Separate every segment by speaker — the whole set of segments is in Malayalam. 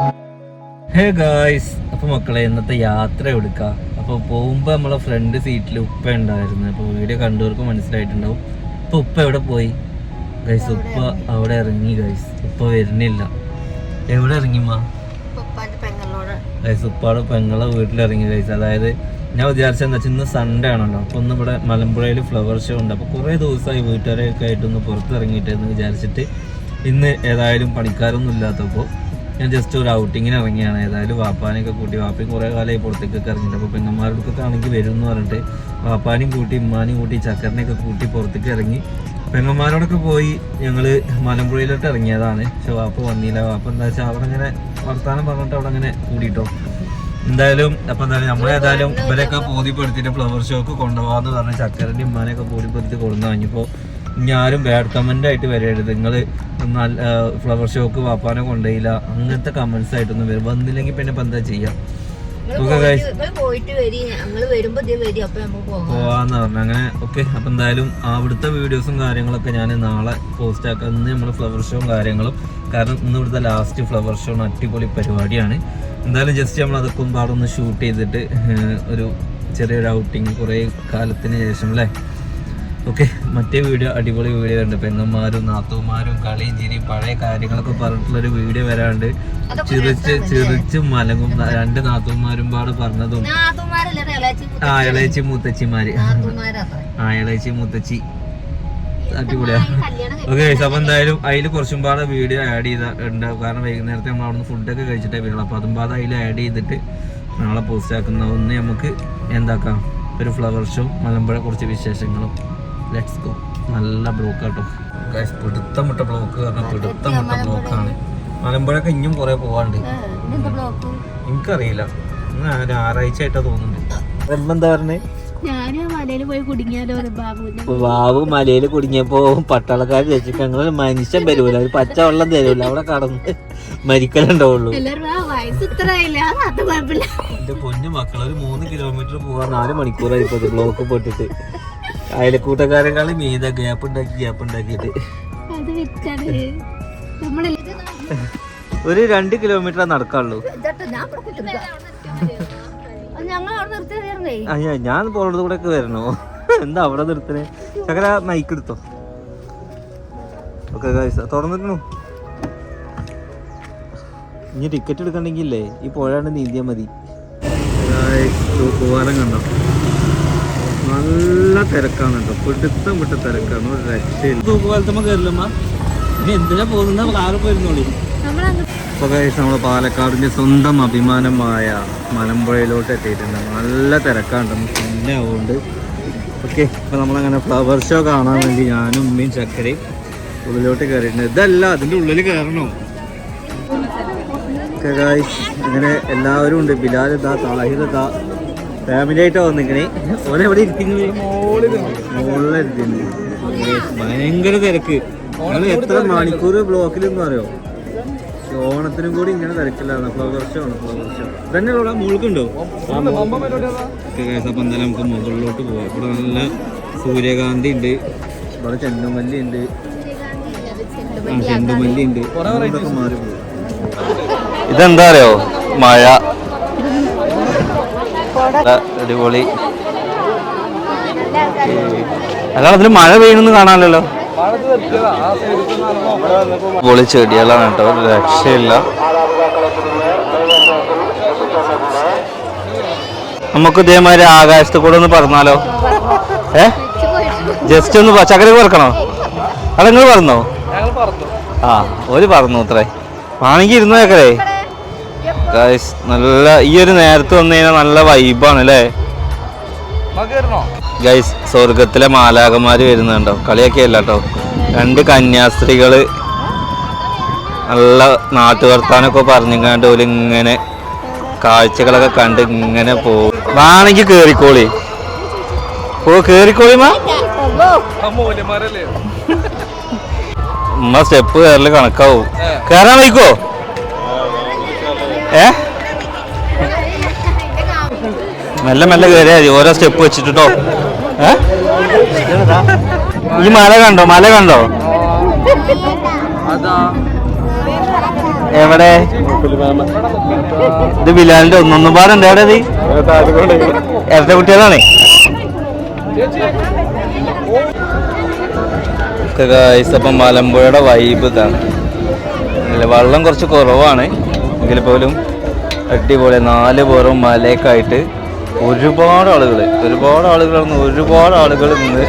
Speaker 1: ഹേ ഗായ്സ് അപ്പൊ മക്കളെ ഇന്നത്തെ യാത്ര എടുക്കാം അപ്പൊ പോകുമ്പോ നമ്മളെ ഫ്രണ്ട് സീറ്റിൽ ഉപ്പ ഉണ്ടായിരുന്നു. അപ്പൊ വീഡിയോ കണ്ടവർക്ക് മനസ്സിലായിട്ടുണ്ടാവും. അപ്പൊ ഉപ്പ എവിടെ പോയി? ഗൈസ് ഉപ്പ അവിടെ ഇറങ്ങി ഗൈസ് ഉപ്പ വരുന്നില്ല. എവിടെ
Speaker 2: ഇറങ്ങി മാ?
Speaker 1: ഗൈസ് ഉപ്പാടെ പെങ്ങളെ വീട്ടിലിറങ്ങി ഗൈസ് അതായത് ഞാൻ വിചാരിച്ച എന്താ വെച്ചാൽ ഇന്ന് സൺഡേ ആണല്ലോ. അപ്പൊ ഒന്ന് ഇവിടെ മലമ്പുഴയിൽ ഫ്ലവർ ഷോ ഉണ്ട്. അപ്പൊ കുറെ ദിവസമായി വീട്ടുകാരെയൊക്കെ ആയിട്ടൊന്ന് പുറത്തിറങ്ങിയിട്ടെന്ന് വിചാരിച്ചിട്ട് ഇന്ന് ഏതായാലും പണിക്കാരൊന്നും ഇല്ലാത്തപ്പോൾ ഞാൻ ജസ്റ്റ് ഒരു ഔട്ടിങ്ങിന് ഇറങ്ങിയാണ്. ഏതായാലും വാപ്പാനെയൊക്കെ കൂട്ടി വാപ്പയും കുറേ കാലമായി പുറത്തേക്കൊക്കെ ഇറങ്ങിയിട്ട് അപ്പോൾ പെങ്ങന്മാരുടെ ആണെങ്കിൽ വരും എന്ന് പറഞ്ഞിട്ട് വാപ്പാനും കൂട്ടി ഉമ്മാനെയും കൂട്ടി ചക്കറിനെയൊക്കെ കൂട്ടി പുറത്തേക്ക് ഇറങ്ങി. പെങ്ങന്മാരോടൊക്കെ പോയി ഞങ്ങൾ മലമ്പുഴയിലോട്ട് ഇറങ്ങിയതാണ്. പക്ഷെ വാപ്പ വന്നില്ല. വാപ്പ എന്താ വെച്ചാൽ അവിടെ ഇങ്ങനെ വർത്താനം പറഞ്ഞിട്ട് അവിടെ അങ്ങനെ കൂടിയിട്ടോ എന്തായാലും അപ്പൊ എന്തായാലും നമ്മളേതായാലും ഇവരെയൊക്കെ ബോധ്യപ്പെടുത്തിയിട്ട് ഫ്ലവർ ഷോക്ക് കൊണ്ടുപോകാന്ന് പറഞ്ഞ ചക്കരന്റെ ഉമ്മാനെയൊക്കെ ബോധ്യപ്പെടുത്തി കൊണ്ടു ഞാനും ബാഡ് കമന്റ് ആയിട്ട് വരരുത്. നിങ്ങൾ നല്ല ഫ്ലവർ ഷോക്ക് വാപ്പാനെ കൊണ്ടുപോയില്ല. അങ്ങനത്തെ കമന്റ്സ് ആയിട്ടൊന്നും വരും. വന്നില്ലെങ്കിൽ പിന്നെ ഇപ്പൊ എന്താ ചെയ്യാം? പോവാന്ന് പറഞ്ഞു. അങ്ങനെ ഓക്കെ അപ്പൊ എന്തായാലും അവിടുത്തെ വീഡിയോസും കാര്യങ്ങളൊക്കെ ഞാൻ നാളെ പോസ്റ്റ് ആക്കാം. ഇന്ന് നമ്മൾ ഫ്ലവർ ഷോയും കാര്യങ്ങളും. കാരണം ഇന്ന് ഇവിടുത്തെ ലാസ്റ്റ് ഫ്ലവർ ഷോ അടിപൊളി പരിപാടിയാണ്. എന്തായാലും ജസ്റ്റ് നമ്മൾ അതൊക്കെ ഒന്ന് പാടൊന്ന് ഷൂട്ട് ചെയ്തിട്ട് ഒരു ചെറിയൊരു ഔട്ടിങ് കുറേ കാലത്തിന് ശേഷം അല്ലേ? ഓക്കെ മറ്റേ വീഡിയോ അടിപൊളി വീഡിയോ ഉണ്ട് പെങ്ങന്മാരും നാത്തൂമാരും കളിയും ചിരിയും പഴയ കാര്യങ്ങളൊക്കെ പറഞ്ഞിട്ടുള്ളൊരു വീഡിയോ വരാണ്ട്. ചിരിച്ച് ചിരിച്ച് മലങ്ങും രണ്ട് നാത്തൂമാരും പാട് പറഞ്ഞതും. ആ ഇളയച്ചി മുത്തച്ചിമാര്. ആ ഇളയച്ചി മുത്തച്ചി. അടിപൊളിയാ. ഓക്കെ അപ്പൊ എന്തായാലും അതിൽ കുറച്ചും പാടെ വീഡിയോ ആഡ് ചെയ്ത ഉണ്ട്. കാരണം വൈകുന്നേരത്തെ നമ്മൾ അവിടുന്ന് ഫുഡൊക്കെ കഴിച്ചിട്ടേ വരുള്ളൂ. അപ്പൊ അതും പാടെ അതിൽ ആഡ് ചെയ്തിട്ട് നാളെ പോസ്റ്റ് ആക്കുന്ന ഒന്ന് നമുക്ക് എന്താക്കാം? ഒരു ഫ്ലവർ ഷോ മലമ്പുഴ കുറച്ച് വിശേഷങ്ങളും. ലെറ്റ്സ് ഗോ നല്ല ബ്ലോക്ക് കേട്ടോ Guys, പിടുത്തം വിട്ട ബ്ലോക്ക് കാരണം പിടുത്തം വിട്ട ബ്ലോക്കാണ് മലമ്പുഴയൊക്കെ ഇനിയും കുറെ പോവാണ്ട്. എനിക്കറിയില്ല. ഞായറാഴ്ച ആയിട്ടാ തോന്നുന്നുണ്ട്. എന്താ പറഞ്ഞേ?
Speaker 2: ഞാനും മലയിൽ പോയി കുടുങ്ങിയാലോ ബാബുവിന്റെ
Speaker 1: വാവ് മലയിൽ കുടുങ്ങിയപ്പോ പട്ടാളക്കാർ രക്ഷിക്കാൻ ഞങ്ങൾ മനുഷ്യൻ വരൂല. ഒരു പച്ച വെള്ളം തരൂല. അവിടെ കടന്ന് മരിക്കലുണ്ടാവുള്ളൂ. എന്റെ പൊന്നു മക്കൾ ഒരു മൂന്ന് കിലോമീറ്റർ പോവാൻ നാല് മണിക്കൂറായി ഇപ്പൊ ബ്ലോക്ക് പൊട്ടിട്ട്. അയലക്കൂട്ടക്കാരെക്കാളും മീത ഗ്യാപ്പ് ഉണ്ടാക്കി ഗ്യാപ്പ് ഉണ്ടാക്കിയിട്ട്.
Speaker 2: നമ്മളെ
Speaker 1: ഒരു രണ്ട് കിലോമീറ്റർ നടക്കാനുള്ളൂ അയ്യാ ഞാൻ- ഞാൻ പോണത് കൂടെ ഒക്കെ വരണോ? എന്താ അവിടെ നിർത്തണേ? ചക്കര മൈക്ക് എടുത്തോ? ഓക്കെ തുറന്നിരുന്നു ഇനി ടിക്കറ്റ് എടുക്കണ്ടെങ്കിൽ ഈ പുഴയാണ് നീന്തിയാൽ മതി. പോവാനം കണ്ടോ? നല്ല തിരക്കാണ് കേട്ടോ പിടുത്തം വിട്ട തിരക്കാണ്. ഒരു രക്ഷയില്ല. തൂക്കുപാലത്തമ്മ കയറില്ലമ്മ ഇനി എന്തിനാ പോകുന്ന? കാറ് പോയിരുന്നോളി.
Speaker 2: നമ്മളങ്ങ്
Speaker 1: ഇപ്പോൾ കഴിച്ച് നമ്മൾ പാലക്കാടിന്റെ സ്വന്തം അഭിമാനമായ മലമ്പുഴയിലോട്ട് എത്തിയിട്ടുണ്ട്. നല്ല തിരക്കാണ്ട് തന്നെ ആവുകൊണ്ട് ഓക്കെ ഇപ്പോൾ നമ്മളങ്ങനെ ഫ്ലവർ ഷോ കാണാൻ വേണ്ടി ഞാനും ഉമ്മയും ചക്കരയും ഉള്ളിലോട്ട് കയറിയിട്ടുണ്ട് ഇതല്ല അതിന്റെ ഉള്ളിൽ കയറണോ ഇങ്ങനെ എല്ലാവരും ഉണ്ട്. ബിലാൽ ഇതാ താഹിർ ഇതാ. ഫാമിലി ആയിട്ടാ വന്നിങ്ങനെ ഓനെ എവിടെ ഇരിക്കുന്നു മുകളിലിരിക്കുന്നു ഭയങ്കര തിരക്ക്. നിങ്ങൾ എത്ര മണിക്കൂർ ബ്ലോക്കിലെന്ന് അറിയോ? ഓണത്തിനും കൂടി ഇങ്ങനെ തിരക്കില്ലാണ് ഫ്ലവർ ഷോ ആണ് ഫ്ലവർ ഷോ. തന്നെ ഇവിടെ മുകൾക്കുണ്ടോ അപ്പൊ എന്തായാലും നമുക്ക് മുകളിലോട്ട് പോവാം. ഇവിടെ നല്ല സൂര്യകാന്തി ഉണ്ട്. ഇവിടെ ചെണ്ടുമല്ലി ഉണ്ട്. ചെണ്ടുമല്ലി ഉണ്ട്. ഇതെന്താ അറിയോ? മഴ. അടിപൊളി. അല്ലാതെ അതിൽ മഴ പെയ്യണമെന്ന് കാണാമല്ലോ പൊളി ചെടികളാണ് കേട്ടോ. രക്ഷയില്ല. നമുക്ക് ഇതേമാതിരി ആകാശത്ത് കൂടെ ഒന്ന് പറഞ്ഞാലോ ഏ? ജസ്റ്റ് ഒന്ന് ചക്കര പറക്കണോ? നിങ്ങൾ പറഞ്ഞോ ആ ഒരു പറഞ്ഞു അത്രേ. ആണെങ്കിൽ ഇരുന്നോ ഗായ്സ് നല്ല ഈ ഒരു നേരത്തെ വന്നു കഴിഞ്ഞാൽ നല്ല വൈബാണ് അല്ലേ ഗൈസ് സ്വർഗത്തിലെ മാലാകന്മാര് വരുന്നുണ്ടോ? കളിയൊക്കെ അല്ല കേട്ടോ രണ്ട് കന്യാസ്ത്രീകൾ നല്ല നാട്ടുവർത്താനൊക്കെ പറഞ്ഞിങ്ങാണ്ട് ഓൽ ഇങ്ങനെ കാഴ്ചകളൊക്കെ കണ്ട് ഇങ്ങനെ പോകും. വേണമെങ്കിൽ കേറിക്കോളി. ഓ കേറിക്കോളി ഉമ്മ സ്റ്റെപ്പ് കയറൽ കണക്കാവും. കയറാൻ വയ്ക്കോ ഏ? മെല്ലെ മെല്ലെ കയറിയാ മതി. ഓരോ സ്റ്റെപ്പ് വെച്ചിട്ടോ ഏ? ഈ മല കണ്ടോ? മല കണ്ടോ? എവിടെ? ഇത് ബിലാലിന്റെ ഒന്നൊന്നും പാടുണ്ട്. എവിടെ ഇത്? എത്ര കുട്ടികളാണേ? അപ്പം മലമ്പുഴയുടെ വൈബ് ഇതാണ്. വെള്ളം കുറച്ച് കുറവാണ്. എങ്കിൽ പോലും അടിപൊളി നാല് പുറം മലയൊക്കെ ആയിട്ട് ഒരുപാട് ആളുകൾ ഒരുപാട് ആളുകൾ ഒരുപാട് ആളുകൾ ഇന്ന്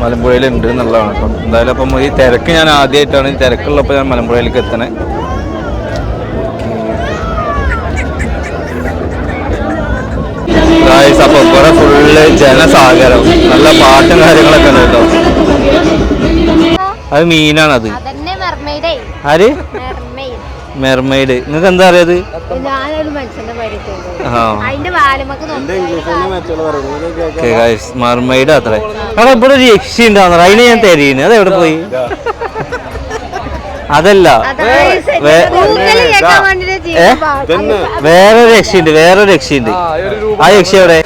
Speaker 1: മലമ്പുഴയിലുണ്ട് എന്നുള്ളതാണ് അപ്പം എന്തായാലും അപ്പം ഈ തിരക്ക് ഞാൻ ആദ്യമായിട്ടാണ് ഈ തിരക്കുള്ളപ്പോൾ ഞാൻ മലമ്പുഴയിലേക്ക് എത്തണേ. ഗായ്സ് അപ്പൊ ഇവിടെ ഫുള്ള് ജനസാഗരം നല്ല പാട്ടും കാര്യങ്ങളൊക്കെ ഉണ്ട് കേട്ടോ. അത് മീനാണത്. ആര്?
Speaker 2: മെർമെയ്ഡ്
Speaker 1: നിങ്ങൾക്ക് എന്താ അറിയത് മെർമെയ്ഡ് അത്രേ. അവിടെ ഇവിടെ ഒരു യക്ഷി ഉണ്ടാവുന്നത് അതിനെ ഞാൻ തരീന്. അത് എവിടെ പോയി? അതല്ല? വേറൊരു രക്ഷയുണ്ട് വേറൊരു രക്ഷയുണ്ട് ആ യക്ഷി എവിടെ?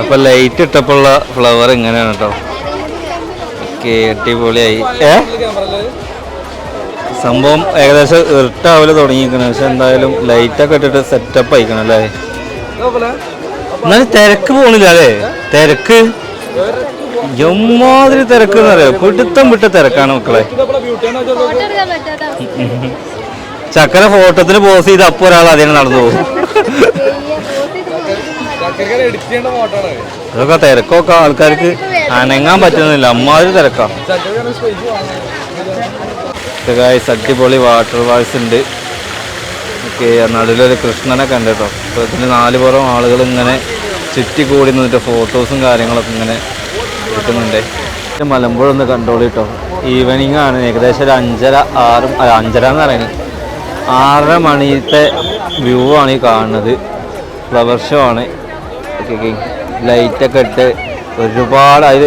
Speaker 1: അപ്പൊ ലൈറ്റ് ഇട്ടപ്പോഴുള്ള ഫ്ലവർ ഇങ്ങനെയാണ് കേട്ടോ. ഓക്കെ അടിപൊളിയായി ഏ? സംഭവം ഏകദേശം ഇറിട്ടാവൽ തുടങ്ങിയിരിക്കണം. പക്ഷെ എന്തായാലും ലൈറ്റൊക്കെ ഇട്ടിട്ട് സെറ്റപ്പ് ആയിക്കണം അല്ലേ? എന്നാലും തിരക്ക് പോണില്ല അല്ലേ? തിരക്ക്? എമ്മാതിരി തിരക്ക് എന്നറിയോ പിടുത്തം വിട്ട തിരക്കാണ് മക്കളെ. ചക്കര ഫോട്ടോത്തിന് പോസ് ചെയ്ത് അപ്പൊ ഒരാൾ അതിനെ നടന്നു പോകും. അതൊക്കെ തിരക്കൊക്കെ ആൾക്കാർക്ക് അനങ്ങാൻ പറ്റുന്നില്ല. അമ്മാതിരി തിരക്കാ. ഗായ്സ് അടിപൊളി വാട്ടർ വാൾസ് ഉണ്ട്. ഓക്കെ നടുവിലൊരു കൃഷ്ണനെ കണ്ടിട്ടോ. കേട്ടോ അപ്പോൾ ഇതിന് നാല് പുറം ആളുകൾ ഇങ്ങനെ ചുറ്റി കൂടി നിന്നിട്ട് ഫോട്ടോസും കാര്യങ്ങളൊക്കെ ഇങ്ങനെ എടുക്കുന്നുണ്ട്. ഇത് മലമ്പുഴ ഒന്ന് കണ്ടോളൂ കേട്ടോ ഈവനിങ് ആണ് ഏകദേശം ഒരു അഞ്ചര ആറ് അഞ്ചര എന്ന് പറയുന്നത്. ആറര മണിത്തെ വ്യൂ ആണ് ഈ കാണുന്നത്. ഫ്ലവർ ഷോ ആണ്. ലൈറ്റൊക്കെ ഇട്ട് ഒരുപാട് അതിൽ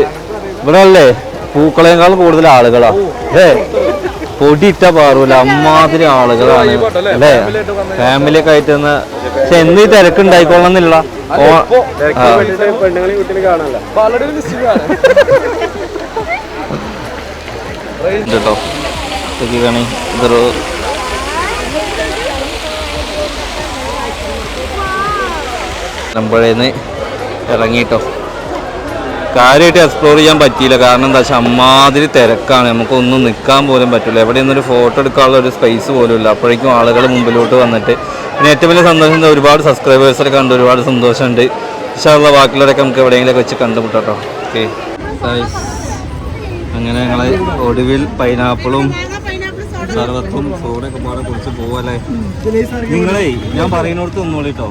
Speaker 1: ഇവിടെ അല്ലേ പൂക്കളേക്കാൾ കൂടുതൽ ആളുകളാ. അല്ലേ? പൊടിയിട്ട പാറൂല അമ്മാതിരി ആളുകളാണ്. അല്ലേ? ഫാമിലി ഒക്കെ ആയിട്ട് പക്ഷെ എന്ത് തിരക്കുണ്ടായിക്കൊള്ളുന്നില്ല ഓ ആ. ഉണ്ട് കേട്ടോ നോക്കിക്കാണി ഇതൊരു നമ്പഴേന്ന് ഇറങ്ങിട്ടോ. കാര്യമായിട്ട് എക്സ്പ്ലോർ ചെയ്യാൻ പറ്റിയില്ല. കാരണം എന്താ വെച്ചാൽ അമ്മാതിരി തിരക്കാണ്. നമുക്കൊന്നും നിൽക്കാൻ പോലും പറ്റില്ല എവിടെ നിന്നൊരു ഫോട്ടോ എടുക്കാനുള്ള ഒരു സ്പേസ് പോലും ഇല്ല. അപ്പോഴേക്കും ആളുകൾ മുമ്പിലോട്ട് വന്നിട്ട്. പിന്നെ ഏറ്റവും വലിയ സന്തോഷം ഒരുപാട് സബ്സ്ക്രൈബേഴ്സൊക്കെ കണ്ട് ഒരുപാട് സന്തോഷമുണ്ട്. ഇഷ്ടമുള്ള ബാക്കിയുള്ളവരൊക്കെ നമുക്ക് എവിടെയെങ്കിലുമൊക്കെ വെച്ച് കണ്ടുമുട്ടോ ഓക്കെ അങ്ങനെ ഞങ്ങൾ ഒടുവിൽ പൈനാപ്പിളും സർവത്തും സോഡൊക്കെ പാടെ കുറിച്ച് പോവല്ലേ? നിങ്ങളേ ഞാൻ പറയുന്നിടത്ത് കേട്ടോ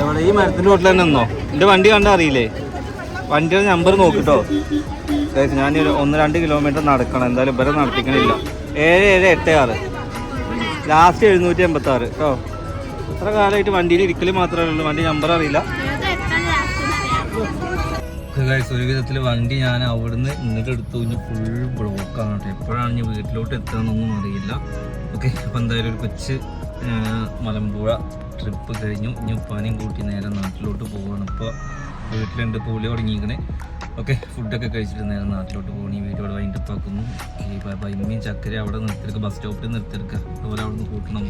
Speaker 1: എവിടെ? ഈ മരത്തിന്റെ വീട്ടിൽ തന്നെ നിന്നോ? എന്റെ വണ്ടി കണ്ടാൽ അറിയില്ലേ വണ്ടിയുടെ നമ്പർ നോക്കിട്ടോ. ഞാൻ ഒന്ന് രണ്ട് കിലോമീറ്റർ നടക്കണം. എന്തായാലും ഇവരെ നടത്തിക്കണില്ല. ഏഴ് ഏഴ് എട്ട് ആറ്. ലാസ്റ്റ് എഴുന്നൂറ്റി എൺപത്തി ആറ് കേട്ടോ ഇത്ര കാലമായിട്ട് വണ്ടിയിൽ ഇരിക്കൽ മാത്രമേ ഉള്ളൂ. വണ്ടി നമ്പർ അറിയില്ല. ഒരു വിധത്തിൽ വണ്ടി ഞാൻ അവിടുന്ന് ഇങ്ങോട്ട് എടുത്തു. ഇനി ഫുൾ ബ്ലോക്കാണ് കേട്ടോ. എപ്പോഴാണ് ഞാൻ വീട്ടിലോട്ട് എത്തണമെന്നൊന്നും അറിയില്ല. ഓക്കെ അപ്പോൾ എന്തായാലും ഒരു കൊച്ച് മലമ്പുഴ ട്രിപ്പ് കഴിഞ്ഞു. ഇനി ഉപ്പാനെയും കൂട്ടി നേരെ നാട്ടിലോട്ട് പോവാണ്. ഇപ്പോൾ വീട്ടിലുണ്ട് പൂളി തുടങ്ങിയിരിക്കുന്നത് ഓക്കെ ഫുഡൊക്കെ കഴിച്ചിട്ട് നേരെ നാട്ടിലോട്ട് പോകണം ഈ അവിടെ വൈൻഡപ്പ് തോക്കുന്നു ഈ ഇമ്മയും ചക്കര അവിടെ നിർത്തിയെടുക്കുക ബസ് സ്റ്റോപ്പിൽ നിർത്തിയെടുക്കുക അതുപോലെ അവിടെ നിന്ന് കൂട്ടണം.